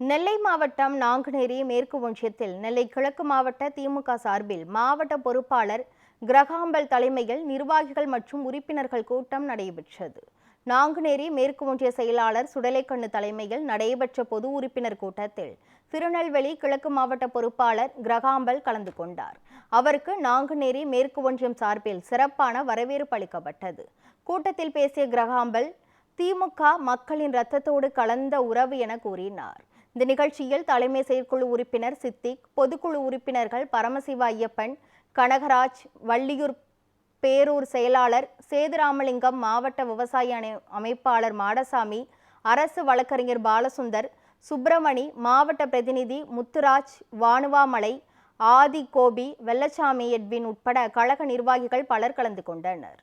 நெல்லை மாவட்டம் நாங்குநேரி மேற்கு ஒன்றியத்தில் நெல்லை கிழக்கு மாவட்ட திமுக சார்பில் மாவட்ட பொறுப்பாளர் கிரகாம்பல் தலைமையில் நிர்வாகிகள் மற்றும் உறுப்பினர்கள் கூட்டம் நடைபெற்றது. நாங்குநேரி மேற்கு ஒன்றிய செயலாளர் சுடலைக்கண்ணு தலைமையில் நடைபெற்ற பொது உறுப்பினர் கூட்டத்தில் திருநெல்வேலி கிழக்கு மாவட்ட பொறுப்பாளர் கிரகாம்பல் கலந்து கொண்டார். அவருக்கு நாங்குநேரி மேற்கு ஒன்றியம் சார்பில் சிறப்பான வரவேற்பு அளிக்கப்பட்டது. கூட்டத்தில் பேசிய கிரகாம்பல் திமுக மக்களின் இரத்தத்தோடு கலந்த உறவு என கூறினார். இந்த நிகழ்ச்சியில் தலைமை செயற்குழு உறுப்பினர் சித்திக் பொதுக்குழு உறுப்பினர்கள் பரமசிவ ஐயப்பன் கனகராஜ் வள்ளியூர் பேரூர் செயலாளர் சேதுராமலிங்கம் மாவட்ட விவசாய அணை அமைப்பாளர் மாடசாமி அரசு வழக்கறிஞர் பாலசுந்தர் சுப்பிரமணி மாவட்ட பிரதிநிதி முத்துராஜ் வானுவாமலை ஆதி கோபி வெள்ளச்சாமி எட்வின் உட்பட கழக நிர்வாகிகள் பலர் கலந்து கொண்டனர்.